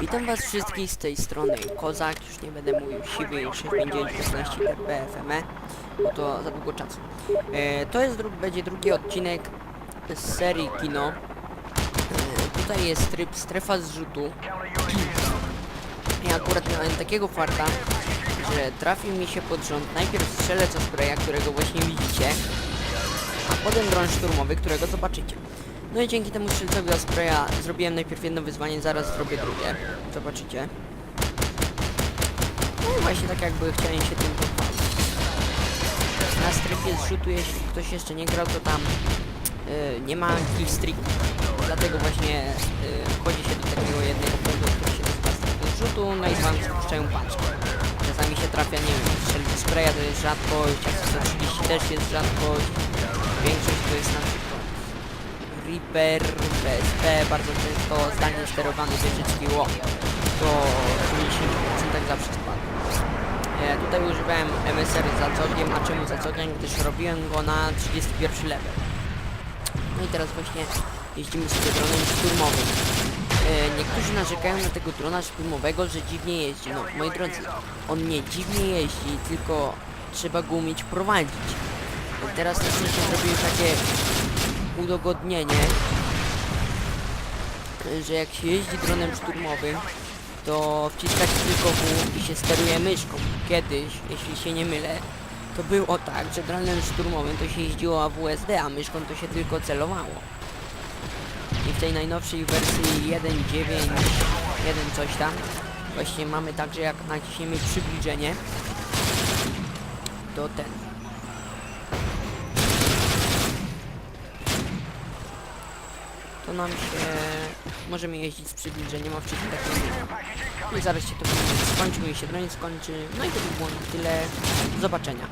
Witam was wszystkich z tej strony Kozak, już nie będę mówił siwy 65916 TPFME, bo to za długo czasu. E, to jest, dru będzie drugi odcinek z serii kino. E, tutaj jest tryb strefa zrzutu. Ja akurat miałem takiego farta, że trafił mi się pod rząd najpierw strzelec o spraya, którego właśnie widzicie, a potem dron szturmowy, którego zobaczycie. No i dzięki temu strzelcowi Ospreya zrobiłem najpierw jedno wyzwanie, zaraz zrobię drugie. Zobaczycie. No i właśnie tak jakby chciałem się tym pochwalić. Na strefie zrzutu, jeśli ktoś jeszcze nie grał, to tam y, nie ma killstreak. Dlatego właśnie y, wchodzi się do takiego jednego punktu, który się nazywa strefy zrzutu, no i wam spuszczają paczki. Czasami się trafia, nie wiem, strzelić spraya to jest rzadkość, jak 130 też jest rzadkość. Większość to jest na przykład Reaper, PSP, bardzo często zdalnie sterowany wieżyczki ło. To w 90% zawsze spadł. E, tutaj używałem MSR z zacogiem, a czemu zacogiem? Gdyż robiłem go na 31 level. No i teraz właśnie jeździmy sobie dronem szturmowym. E, niektórzy narzekają na tego drona szturmowego, że dziwnie jeździ. No, moi drodzy, on nie dziwnie jeździ, tylko trzeba go umieć prowadzić. No, teraz na szczęście zrobił takie udogodnienie, że jak się jeździ dronem szturmowym, to wciskać tylko W i się steruje myszką. Kiedyś, jeśli się nie mylę, to było tak, że dronem szturmowym to się jeździło AWSD, a myszką to się tylko celowało. I w tej najnowszej wersji 1.9, 1 coś tam, właśnie mamy tak, że jak naciśniemy przybliżenie, to ten, to nam się... Możemy jeździć z przybliżeniem, a wcześniej tak nie i zaraz się to skończyć, bo się broń skończy. No i to by było na tyle. Do zobaczenia.